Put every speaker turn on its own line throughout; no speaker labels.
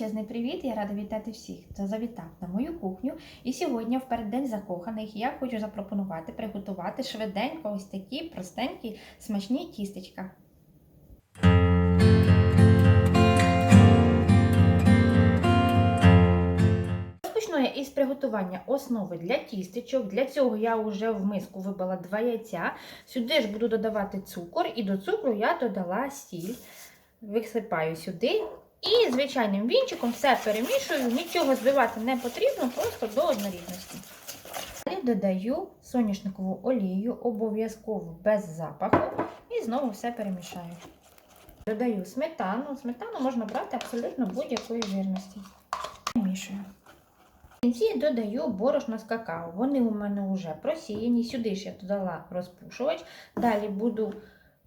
Величезний привіт! Я рада вітати всіх, хто завітав на мою кухню. І сьогодні, в переддень закоханих, я хочу запропонувати приготувати швиденько ось такі простенькі смачні тістечка. Із приготування основи для тістечок. Для цього я вже в миску вибила два яйця. Сюди ж буду додавати цукор, і до цукру я додала сіль. Висипаю сюди. І звичайним вінчиком все перемішую, нічого збивати не потрібно, просто до однорідності. Далі додаю соняшникову олію, обов'язково без запаху, і знову все перемішаю. Додаю сметану. Сметану можна брати абсолютно будь-якої жирності. Перемішую. В кінці додаю борошно з какао. Вони у мене вже просіяні. Сюди ж я додала розпушувач. Далі буду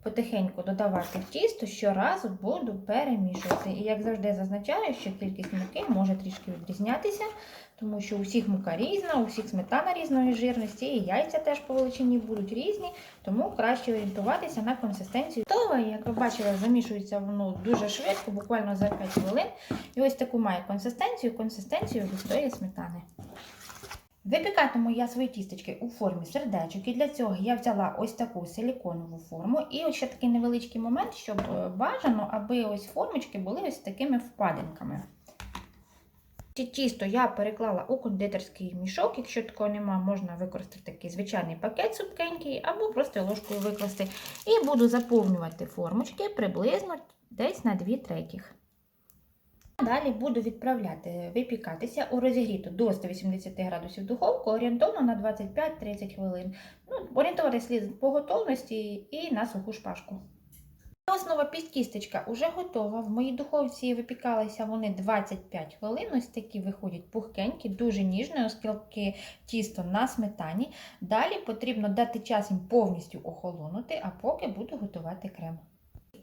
потихеньку додавати тісто, щоразу буду перемішувати. І як завжди зазначаю, що кількість муки може трішки відрізнятися, тому що у всіх мука різна, у всіх сметана різної жирності, і яйця теж по величині будуть різні, тому краще орієнтуватися на консистенцію. Готове, як ви бачили, замішується воно дуже швидко, буквально за 5 хвилин. І ось таку має консистенцію, консистенцію густої сметани. Випікатиму я свої тістечки у формі сердечок, і для цього я взяла ось таку силіконову форму. І ось ще такий невеличкий момент, щоб е, бажано, аби ось формочки були ось такими впадинками. Ці Тісто я переклала у кондитерський мішок. Якщо такого нема, можна використати такий звичайний пакет супкенький, або просто ложкою викласти. І буду заповнювати формочки приблизно десь на 2 третіх. Далі буду відправляти випікатися у розігріту до 180 градусів духовку орієнтовно на 25-30 хвилин. Ну, орієнтуватись слід по готовності і на суху шпажку. Основа під кістечка вже готова. В моїй духовці випікалися вони 25 хвилин. Ось такі виходять пухкенькі, дуже ніжні, оскільки тісто на сметані. Далі потрібно дати час їм повністю охолонути, а поки буду готувати крем.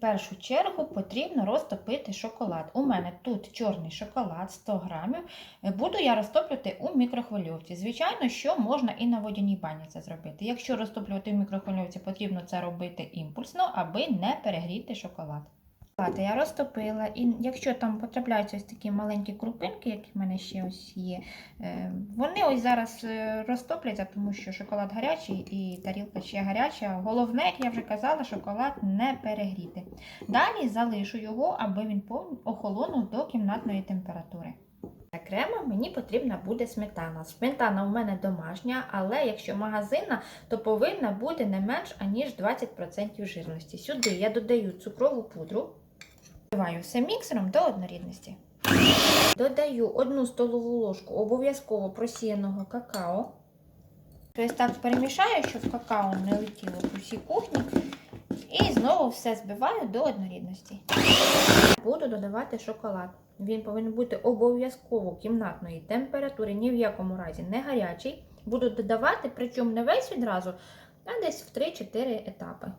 В першу чергу потрібно розтопити шоколад. У мене тут чорний шоколад 100 грамів. Буду я розтоплювати у мікрохвильовці. Звичайно, що можна і на водяній бані це зробити. Якщо розтоплювати в мікрохвильовці, потрібно це робити імпульсно, аби не перегріти шоколад. Я розтопила, і якщо там потрапляються ось такі маленькі крупинки, які в мене ще ось є, е, вони ось зараз е, розтопляться, тому що шоколад гарячий і тарілка ще гаряча. Головне, як я вже казала, шоколад не перегріти. Далі залишу його, аби він охолонув до кімнатної температури. Для крема мені потрібна буде сметана. Сметана у мене домашня, але якщо магазинна, то повинна бути не менш аніж 20% жирності. Сюди я додаю цукрову пудру, вливаю все міксером до однорідності. Додаю 1 столову ложку обов'язково просіяного какао. Тобто так перемішаю, щоб какао не летіло по всій кухні. І знову все збиваю до однорідності. Буду додавати шоколад. Він повинен бути обов'язково кімнатної температури, ні в якому разі не гарячий. Буду додавати, причому не весь відразу, а десь в 3-4 етапи.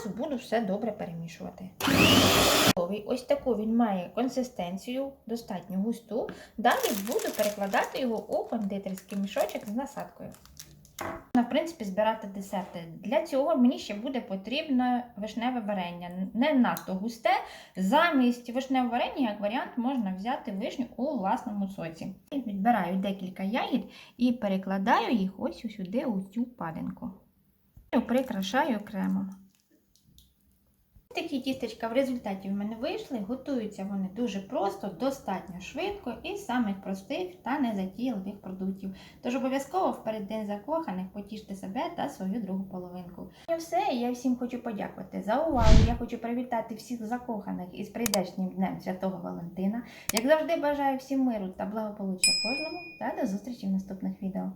Одразу буду все добре перемішувати. Ось таку він має консистенцію, достатньо густу. Далі буду перекладати його у кондитерський мішочок з насадкою. В принципі, збирати десерти. Для цього мені ще буде потрібно вишневе варення. Не надто густе. Замість вишневого варення, як варіант, можна взяти вишню у власному соці. Відбираю декілька ягід і перекладаю їх ось сюди, у цю падинку. Прикрашаю кремом. Такі тістечка в результаті в мене вийшли. Готуються вони дуже просто, достатньо швидко і самих простих та незатійливих продуктів. Тож обов'язково в переддень закоханих потіште себе та свою другу половинку. І все, я всім хочу подякувати за увагу. Я хочу привітати всіх закоханих із прийдешнім днем Святого Валентина. Як завжди, бажаю всім миру та благополуччя кожному та до зустрічі в наступних відео.